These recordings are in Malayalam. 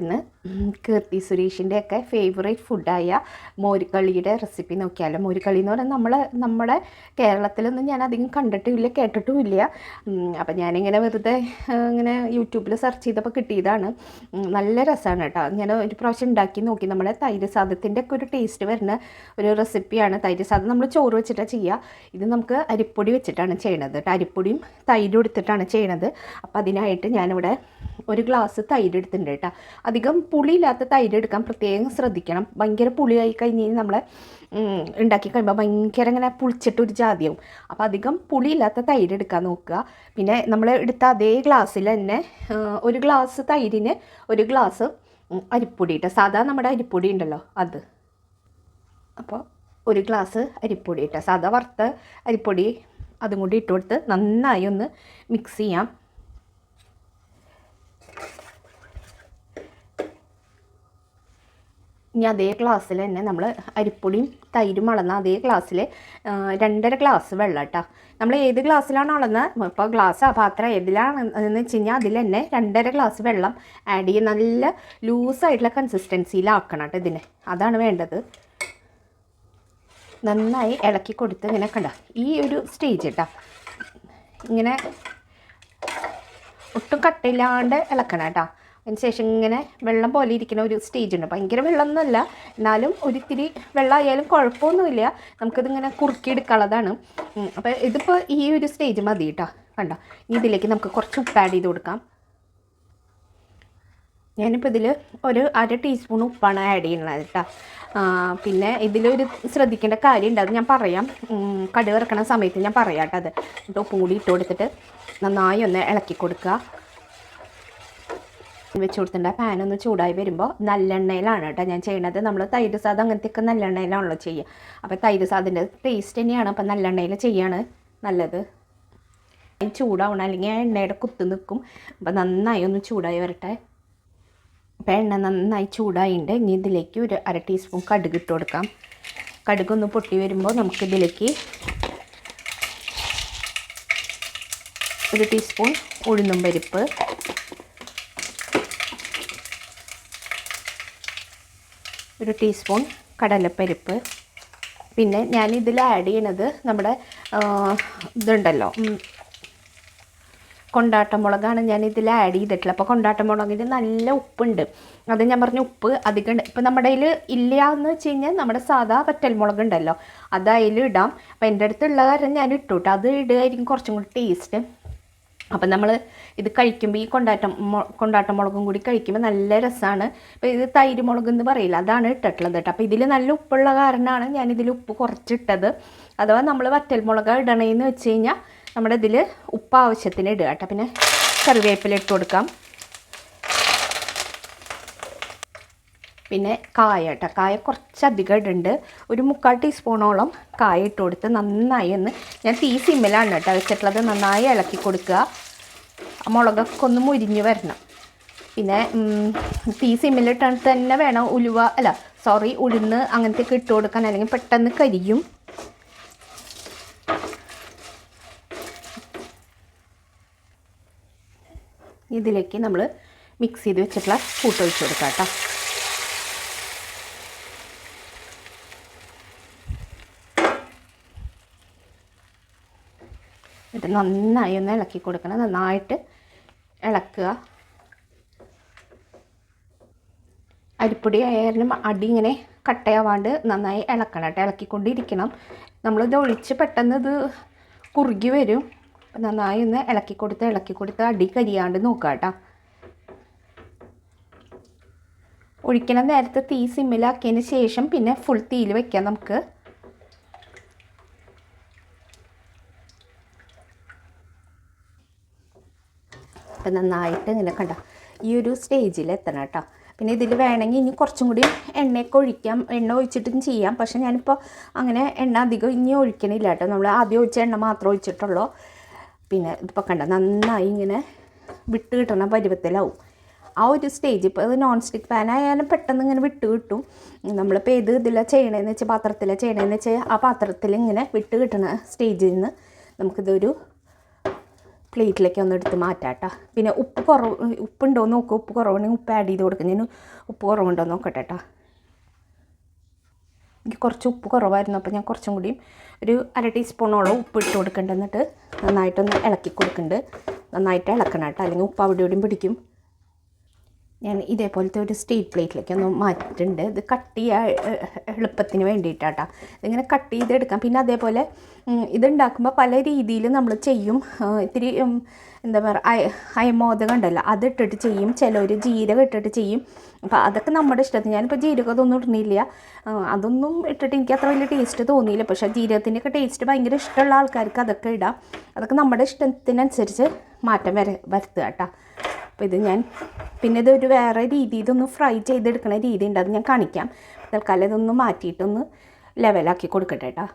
നമുക്കിന്ന് ഉം, കീർത്തി സുരേഷിന്റെ ഒക്കെ ഫേവറേറ്റ് ഫുഡായ മോരുകളിയുടെ റെസിപ്പി നോക്കിയാലും? മോരുകളി എന്ന് പറഞ്ഞാൽ നമ്മൾ നമ്മുടെ കേരളത്തിലൊന്നും ഞാൻ അധികം കണ്ടിട്ടുമില്ല കേട്ടിട്ടുമില്ല. അപ്പം ഞാനിങ്ങനെ വെറുതെ ഇങ്ങനെ യൂട്യൂബിൽ സെർച്ച് ചെയ്തപ്പോൾ കിട്ടിയതാണ്. നല്ല രസമാണ് കേട്ടോ. ഞാൻ ഒരു പ്രാവശ്യം ഉണ്ടാക്കി നോക്കി. നമ്മുടെ തൈര് സാദത്തിന്റെ ഒക്കെ ഒരു ടേസ്റ്റ് വരുന്ന ഒരു റെസിപ്പിയാണ് തൈര് സാദം നമ്മൾ ചോറ് വെച്ചിട്ടാണ് ചെയ്യുക ഇത് നമുക്ക് അരിപ്പൊടി വെച്ചിട്ടാണ് ചെയ്യണത് കേട്ടോ. അരിപ്പൊടിയും തൈരും എടുത്തിട്ടാണ് ചെയ്യണത്. അപ്പോൾ അതിനായിട്ട് ഞാനിവിടെ ഒരു ഗ്ലാസ് തൈര് എടുത്തിട്ടുണ്ട് കേട്ടോ. അധികം പുളിയില്ലാത്ത തൈര് എടുക്കാൻ പ്രത്യേകം ശ്രദ്ധിക്കണം. ഭയങ്കര പുളിയായി കഴിഞ്ഞ് നമ്മളെ ഉണ്ടാക്കി കഴിയുമ്പോൾ ഭയങ്കര ഇങ്ങനെ പുളിച്ചിട്ട് ഒരു ജാതിയാവും. അപ്പോൾ അധികം പുളിയില്ലാത്ത തൈര് എടുക്കാൻ നോക്കുക. പിന്നെ നമ്മൾ എടുത്ത അതേ ഗ്ലാസ്സിൽ തന്നെ ഒരു ഗ്ലാസ് തൈരിന് ഒരു ഗ്ലാസ് അരിപ്പൊടി ഇട്ട. സാധാ നമ്മുടെ അരിപ്പൊടി ഉണ്ടല്ലോ അത്. അപ്പോൾ ഒരു ഗ്ലാസ് അരിപ്പൊടി ഇട്ട. സാധാ വറുത്ത അരിപ്പൊടി അതും കൂടി ഇട്ട് കൊടുത്ത് നന്നായി ഒന്ന് മിക്സ് ചെയ്യാം. ഇനി അതേ ഗ്ലാസ്സിൽ തന്നെ നമ്മൾ അരിപ്പൊടിയും തൈരും അളന്ന അതേ ഗ്ലാസ്സിൽ രണ്ടര ഗ്ലാസ് വെള്ളം കേട്ടോ നമ്മൾ ഏത് ഗ്ലാസ്സിലാണ് അളന്നത് ഇപ്പോൾ ഗ്ലാസ് പാത്രം ഏതിലാണ് എന്ന് വെച്ച് കഴിഞ്ഞാൽ അതിൽ തന്നെ രണ്ടര ഗ്ലാസ് വെള്ളം ആഡ് ചെയ്ത് നല്ല ലൂസായിട്ടുള്ള കൺസിസ്റ്റൻസിയിലാക്കണം കേട്ടോ ഇതിനെ. അതാണ് വേണ്ടത്. നന്നായി ഇളക്കി കൊടുത്ത് ഇങ്ങനെ കണ്ട? ഈ ഒരു സ്റ്റേജ് കേട്ടോ ഇങ്ങനെ ഒട്ടും കട്ടില്ലാണ്ട് ഇളക്കണം കേട്ടോ അതിന് ശേഷം ഇങ്ങനെ വെള്ളം പോലെ ഇരിക്കുന്ന ഒരു സ്റ്റേജ് ഉണ്ട്. ഭയങ്കര വെള്ളമൊന്നുമല്ല. എന്നാലും ഒരിത്തിരി വെള്ളമായാലും കുഴപ്പമൊന്നുമില്ല. നമുക്കിതിങ്ങനെ കുറുക്കിയെടുക്കാനുള്ളതാണ്. അപ്പോൾ ഇതിപ്പോൾ ഈ ഒരു സ്റ്റേജ് മതി കേട്ടോ. കണ്ട? ഇതിലേക്ക് നമുക്ക് കുറച്ച് ഉപ്പ് ആഡ് ചെയ്ത് കൊടുക്കാം. ഞാനിപ്പോൾ ഇതിൽ ഒരു അര ടീസ്പൂൺ ഉപ്പാണ് ആഡ് ചെയ്യുന്നത് കേട്ടോ. പിന്നെ ഇതിലൊരു ശ്രദ്ധിക്കേണ്ട കാര്യമുണ്ട്. അത് ഞാൻ പറയാം. കടുക് ഇറക്കണ സമയത്ത് ഞാൻ പറയാം കേട്ടോ അത്. ഉപ്പും കൂടി ഇട്ട് കൊടുത്തിട്ട് നന്നായി ഒന്ന് ഇളക്കി കൊടുക്കുക. വെച്ച് കൊടുത്തിട്ടുണ്ട്. പാൻ ഒന്ന് ചൂടായി വരുമ്പോൾ നല്ലെണ്ണയിലാണ് കേട്ടോ ഞാൻ ചെയ്യണത്. നമ്മൾ തൈര് സാദം അങ്ങനത്തെയൊക്കെ നല്ലെണ്ണയിലാണല്ലോ ചെയ്യുക. അപ്പോൾ തൈര് സാദിന്റെ ടേസ്റ്റ് തന്നെയാണ്. അപ്പോൾ നല്ലെണ്ണയിൽ ചെയ്യാണ് നല്ലത്. ചൂടാവണം. അല്ലെങ്കിൽ ആ എണ്ണയുടെ കുത്ത് നിൽക്കും. അപ്പോൾ നന്നായി ഒന്ന് ചൂടായി വരട്ടെ. അപ്പോൾ എണ്ണ നന്നായി ചൂടായിട്ടുണ്ട് ഇനി ഇതിലേക്ക് ഒരു അര ടീസ്പൂൺ കടുക് ഇട്ട് കൊടുക്കാം. കടുക് ഒന്ന് പൊട്ടി വരുമ്പോൾ നമുക്ക് ഇതിലേക്ക് ഒരു ടീസ്പൂൺ ഉഴുന്നും പരിപ്പ് ഒരു ടീസ്പൂൺ കടലപ്പരിപ്പ്. പിന്നെ ഞാൻ ഇതിൽ ആഡ് ചെയ്യണത് നമ്മുടെ ഇതുണ്ടല്ലോ കൊണ്ടാട്ടമുളകാണ് ഞാൻ ഇതിൽ ആഡ് ചെയ്തിട്ടുള്ളത്. അപ്പോൾ കൊണ്ടാട്ടമുളകിന് നല്ല ഉപ്പുണ്ട്. അത് ഞാൻ പറഞ്ഞ ഉപ്പ് അധികം ഇപ്പം നമ്മുടെ കയ്യിൽ ഇല്ല എന്ന് വെച്ച് കഴിഞ്ഞാൽ നമ്മുടെ സാധാ വറ്റൽമുളക് ഉണ്ടല്ലോ അത് അതിൽ ഇടാം അപ്പം എന്റെ അടുത്തുള്ള കാരണം ഞാൻ ഇട്ടു കേട്ടോ അത് ഇടുകയായിരിക്കും കുറച്ചും കൂടി ടേസ്റ്റ് അപ്പം നമ്മൾ ഇത് കഴിക്കുമ്പോൾ ഈ കൊണ്ടാട്ടം കൊണ്ടാട്ടം മുളകും കൂടി കഴിക്കുമ്പോൾ നല്ല രസമാണ് ഇപ്പോൾ ഇത് തൈര് മുളക് എന്ന് പറയില്ല അതാണ് ഇട്ടിട്ടുള്ളത് കേട്ടോ. അപ്പോൾ ഇതിൽ നല്ല ഉപ്പുള്ള കാരണമാണ് ഞാൻ ഇതിൽ ഉപ്പ് കുറച്ചിട്ടത്. അഥവാ നമ്മൾ വറ്റൽ മുളക് ഇടണേന്ന് വെച്ച് കഴിഞ്ഞാൽ നമ്മുടെ ഇതിൽ ഉപ്പ് ആവശ്യത്തിന് ഇടുക കേട്ടോ. പിന്നെ കറിവേപ്പില ഇട്ട് കൊടുക്കാം. പിന്നെ കായ കേട്ടോ. കായ കുറച്ചധികം ഇടുന്നുണ്ട്. ഒരു മുക്കാൽ ടീസ്പൂണോളം കായ ഇട്ട് കൊടുത്ത് നന്നായി ഒന്ന് ഞാൻ തീ സിമ്മിലാണ് കേട്ടോ വെച്ചിട്ടുള്ളത്. നന്നായി ഇളക്കി കൊടുക്കുക. മുളകൊക്കെ ഒന്ന് മുരിഞ്ഞ് വരണം. പിന്നെ തീ സിമ്മിലിട്ടിട്ട് തന്നെ വേണം ഉലുവ അല്ല സോറി ഉഴുന്ന് അങ്ങനത്തെയൊക്കെ ഇട്ട് കൊടുക്കാൻ. അല്ലെങ്കിൽ പെട്ടെന്ന് കരിയും. ഇതിലേക്ക് നമ്മൾ മിക്സ് ചെയ്ത് വെച്ചിട്ടുള്ള കൂട്ട് ഒഴിച്ച് കൊടുക്കാം കേട്ടോ. എന്നിട്ട് നന്നായി ഒന്ന് ഇളക്കി കൊടുക്കണം. നന്നായിട്ട് ഇളക്കുക. അരിപ്പൊടി ആയാലും അടി ഇങ്ങനെ കട്ടയാവാണ്ട് നന്നായി ഇളക്കണം കേട്ടോ. ഇളക്കിക്കൊണ്ടിരിക്കണം. നമ്മളിത് ഒഴിച്ച് പെട്ടെന്ന് ഇത് കുറുകി വരും. നന്നായി ഒന്ന് ഇളക്കി കൊടുത്ത് ഇളക്കി കൊടുത്ത് അടി കരിയാണ്ട് നോക്കുക കേട്ടോ. ഒഴിക്കണ നേരത്തെ തീ സിമ്മിലാക്കിയതിന് ശേഷം പിന്നെ ഫുൾ തീയിൽ വെക്കാം നമുക്ക്. അപ്പം നന്നായിട്ട് ഇങ്ങനെ കണ്ട? ഈ ഒരു സ്റ്റേജിൽ എത്തണം കേട്ടോ. പിന്നെ ഇതിൽ വേണമെങ്കിൽ ഇനി കുറച്ചും കൂടി എണ്ണയൊക്കെ ഒഴിക്കാം. എണ്ണ ഒഴിച്ചിട്ടും ചെയ്യാം. പക്ഷേ ഞാനിപ്പോൾ അങ്ങനെ എണ്ണ അധികം ഇനി ഒഴിക്കണില്ല കേട്ടോ. നമ്മൾ ആദ്യം ഒഴിച്ച എണ്ണ മാത്രം ഒഴിച്ചിട്ടുള്ളൂ. പിന്നെ ഇതിപ്പോൾ കണ്ട? നന്നായി ഇങ്ങനെ വിട്ട് കിട്ടണ പരുവത്തിലാവും. ആ ഒരു സ്റ്റേജ് ഇപ്പോൾ ഇത് നോൺ സ്റ്റിക്ക് പാൻ ആയാലും പെട്ടെന്ന് ഇങ്ങനെ വിട്ട് കിട്ടും. നമ്മളിപ്പോൾ ഏത് ഇതിലാണ് ചെയ്യണതെന്ന് വെച്ചാൽ പാത്രത്തിലാണ് ചെയ്യണതെന്ന് വെച്ചാൽ ആ പാത്രത്തിൽ ഇങ്ങനെ വിട്ട് കിട്ടണ സ്റ്റേജിൽ നിന്ന് നമുക്കിതൊരു പ്ലേറ്റിലേക്ക് ഒന്ന് എടുത്ത് മാറ്റാം കേട്ടോ പിന്നെ ഉപ്പ് കുറവ് ഉപ്പുണ്ടോ എന്ന് നോക്കുക ഉപ്പ് കുറവുണ്ടെങ്കിൽ ഉപ്പ് ആഡ് ചെയ്ത് കൊടുക്കും. ഞാൻ ഉപ്പ് കുറവുണ്ടോ എന്ന് നോക്കട്ടെ കേട്ടോ എനിക്ക് കുറച്ച് ഉപ്പ് കുറവായിരുന്നു അപ്പോൾ ഞാൻ കുറച്ചും കൂടി ഒരു അര ടീസ്പൂണോളം ഉപ്പ് ഇട്ട് കൊടുക്കേണ്ടെന്നിട്ട് നന്നായിട്ടൊന്ന് ഇളക്കി കൊടുക്കുന്നുണ്ട് നന്നായിട്ട് ഇളക്കണം കേട്ടോ അല്ലെങ്കിൽ ഉപ്പ് അവിടെ ഇവിടെയും പിടിക്കും. ഞാൻ ഇതേപോലത്തെ ഒരു സ്റ്റീൽ പ്ലേറ്റിലേക്ക് ഒന്ന് മാറ്റിയിട്ടുണ്ട്. ഇത് കട്ട് ചെയ്യാൻ എളുപ്പത്തിന് വേണ്ടിയിട്ടാട്ടോ. ഇങ്ങനെ കട്ട് ചെയ്തെടുക്കാം. പിന്നെ അതേപോലെ ഇതുണ്ടാക്കുമ്പോൾ പല രീതിയിൽ നമ്മൾ ചെയ്യും. ഇത്തിരി എന്താ പറയുക അയ അയമോദകം ഉണ്ടല്ലോ അതിട്ടിട്ട് ചെയ്യും. ചിലർ ജീരകം ഇട്ടിട്ട് ചെയ്യും. അപ്പോൾ അതൊക്കെ നമ്മുടെ ഇഷ്ടത്തിന്. ഞാനിപ്പോൾ ജീരകം അതൊന്നും ഇടുന്നില്ല. അതൊന്നും ഇട്ടിട്ട് എനിക്ക് അത്ര വലിയ ടേസ്റ്റ് തോന്നിയില്ല. പക്ഷേ ജീരകത്തിന്റെയൊക്കെ ടേസ്റ്റ് ഭയങ്കര ഇഷ്ടമുള്ള ആൾക്കാർക്ക് അതൊക്കെ ഇടാം. അതൊക്കെ നമ്മുടെ ഇഷ്ടത്തിനനുസരിച്ച് മാറ്റം വര വരുത്തുക കേട്ടോ. അപ്പോൾ ഇത് ഞാൻ പിന്നെ ഇതൊരു വേറെ രീതി ഇതൊന്ന് ഫ്രൈ ചെയ്തെടുക്കുന്ന രീതി ഉണ്ട്. അത് ഞാൻ കാണിക്കാം. തൽക്കാലം ഇതൊന്ന് മാറ്റിയിട്ടൊന്ന് ലെവലാക്കി കൊടുക്കട്ടെ കേട്ടോ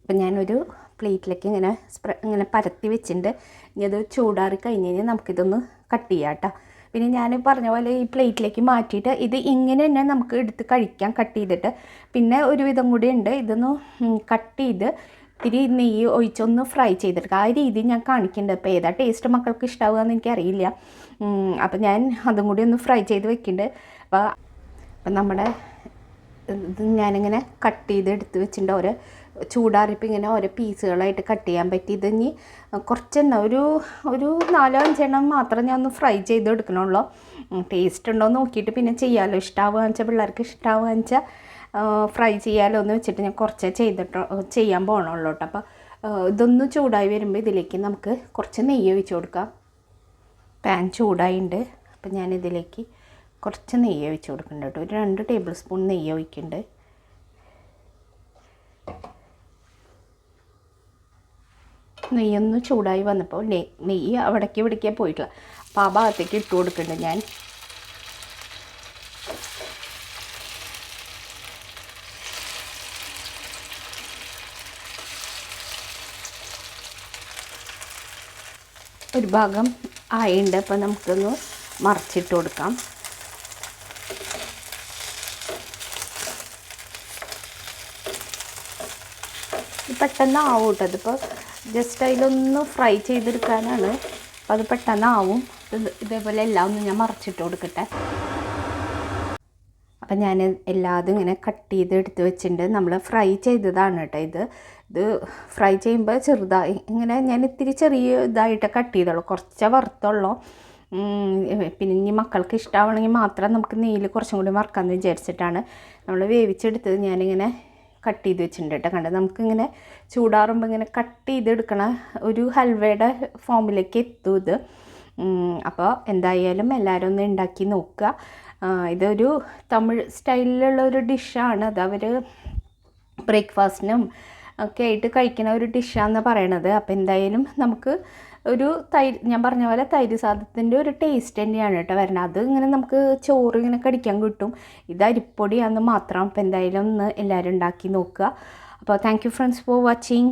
അപ്പം ഞാനൊരു പ്ലേറ്റിലേക്ക് ഇങ്ങനെ സ്പ്ര ഇങ്ങനെ പരത്തി വെച്ചിട്ടുണ്ട്. ഇനി അത് ചൂടാറി കഴിഞ്ഞ് കഴിഞ്ഞാൽ നമുക്കിതൊന്ന് കട്ട് ചെയ്യാം കേട്ടോ പിന്നെ ഞാൻ പറഞ്ഞ പോലെ ഈ പ്ലേറ്റിലേക്ക് മാറ്റിയിട്ട് ഇത് ഇങ്ങനെ തന്നെ നമുക്ക് എടുത്ത് കഴിക്കാം കട്ട് ചെയ്തിട്ട്. പിന്നെ ഒരു വിധം കൂടി ഉണ്ട്. ഇതൊന്ന് കട്ട് ചെയ്ത് ഇത്തിരി നെയ്യ് ഒഴിച്ചൊന്ന് ഫ്രൈ ചെയ്തെടുക്കുക ആ രീതി ഞാൻ കാണിക്കുന്നുണ്ട് അപ്പോൾ ഏതാ ടേസ്റ്റ് മക്കൾക്ക് ഇഷ്ടമാവുക എന്ന് എനിക്കറിയില്ല അപ്പം ഞാൻ അതും കൂടി ഒന്ന് ഫ്രൈ ചെയ്ത് വെക്കുന്നുണ്ട് അപ്പോൾ അപ്പം നമ്മുടെ ഇത് ഞാനിങ്ങനെ കട്ട് ചെയ്ത് എടുത്ത് വെച്ചിട്ടുണ്ട്. ഓരോ ചൂടാറിപ്പോൾ ഇങ്ങനെ ഓരോ പീസുകളായിട്ട് കട്ട് ചെയ്യാൻ പറ്റി. ഇത് ഇനി കുറച്ചെണ്ണം ഒരു ഒരു നാലോ അഞ്ചെണ്ണം മാത്രം ഞാൻ ഒന്ന് ഫ്രൈ ചെയ്ത് എടുക്കണുള്ളൂ. ടേസ്റ്റ് ഉണ്ടോ നോക്കിയിട്ട് പിന്നെ ചെയ്യാമല്ലോ ഇഷ്ടമാവുക വെച്ചാൽ പിള്ളേർക്ക് ഇഷ്ടമാവുക വെച്ചാൽ ഫ്രൈ ചെയ്യാലോ എന്ന് വെച്ചിട്ട് ഞാൻ കുറച്ചേ ചെയ്തിട്ടോ ചെയ്യാൻ പോകണുള്ളൂ കേട്ടോ അപ്പോൾ ഇതൊന്ന് ചൂടായി വരുമ്പോൾ ഇതിലേക്ക് നമുക്ക് കുറച്ച് നെയ്യ് ഒഴിച്ച് കൊടുക്കാം. പാൻ ചൂടായിട്ടുണ്ട് ഞാൻ ഇതിലേക്ക് കുറച്ച് നെയ്യ് ഒഴിച്ച് കൊടുക്കുന്നുണ്ട് കേട്ടോ ഒരു രണ്ട് ടേബിൾ സ്പൂൺ നെയ്യ് ഒഴിക്കുന്നുണ്ട് നെയ്യൊന്ന് ചൂടായി വന്നപ്പോൾ നെയ് നെയ്യ് അവിടേക്ക് ഇവിടേക്കേ പോയിട്ടില്ല അപ്പോൾ ആ ഭാഗത്തേക്ക് ഇട്ട് കൊടുക്കുന്നുണ്ട് ഞാൻ. ഒരു ഭാഗം ആയിണ്ട്. അപ്പോൾ നമുക്കൊന്ന് മറിച്ചിട്ട് കൊടുക്കാം. പെട്ടെന്ന് ആവും കേട്ടോ അതിപ്പോൾ ജസ്റ്റ് അതിലൊന്ന് ഫ്രൈ ചെയ്തെടുക്കാനാണ്. അപ്പോൾ അത് പെട്ടെന്ന് ആവും ഇതേപോലെ എല്ലാം ഒന്ന് ഞാൻ മറിച്ചിട്ട് കൊടുക്കട്ടെ. അപ്പം ഞാൻ എല്ലാതും ഇങ്ങനെ കട്ട് ചെയ്ത് എടുത്ത് വെച്ചിട്ടുണ്ട്. നമ്മൾ ഫ്രൈ ചെയ്തതാണ് കേട്ടോ ഇത്. ഇത് ഫ്രൈ ചെയ്യുമ്പോൾ ചെറുതായി ഇങ്ങനെ ഞാൻ ഇത്തിരി ചെറിയ ഇതായിട്ട് കട്ട് ചെയ്തോളൂ. കുറച്ചേ വറുത്തുള്ളൂ. പിന്നെ ഇനി മക്കൾക്ക് ഇഷ്ടമാവണമെങ്കിൽ മാത്രം നമുക്ക് നെയ്യിൽ കുറച്ചും കൂടി വറുക്കാമെന്ന് വിചാരിച്ചിട്ടാണ് നമ്മൾ വേവിച്ചെടുത്തത് ഞാനിങ്ങനെ കട്ട് ചെയ്ത് വെച്ചിട്ടുണ്ട് കേട്ടോ കണ്ടത് നമുക്കിങ്ങനെ ചൂടാറുമ്പോൾ ഇങ്ങനെ കട്ട് ചെയ്തെടുക്കണ ഒരു ഹൽവയുടെ ഫോമിലേക്ക് എത്തും ഇത്. അപ്പോൾ എന്തായാലും എല്ലാവരും ഒന്ന് ഉണ്ടാക്കി നോക്കുക. ഇതൊരു തമിഴ് സ്റ്റൈലിലുള്ള ഒരു ഡിഷാണ്. അത് അവർ ബ്രേക്ക്ഫാസ്റ്റിനും ഒക്കെ ആയിട്ട് കഴിക്കുന്ന ഒരു ഡിഷാന്ന് പറയണത്. അപ്പോൾ എന്തായാലും നമുക്ക് ഒരു തൈര് ഞാൻ പറഞ്ഞ പോലെ തൈര് സാധനത്തിന്റെ ഒരു ടേസ്റ്റ് തന്നെയാണ് കേട്ടോ വരുന്നത്. അത് ഇങ്ങനെ നമുക്ക് ചോറ് ഇങ്ങനെ കടിക്കാൻ കിട്ടും. ഇത് അരിപ്പൊടിയാണെന്ന് മാത്രം. അപ്പോൾ എന്തായാലും ഒന്ന് എല്ലാവരും ഉണ്ടാക്കി നോക്കുക. അപ്പോൾ thank you friends for watching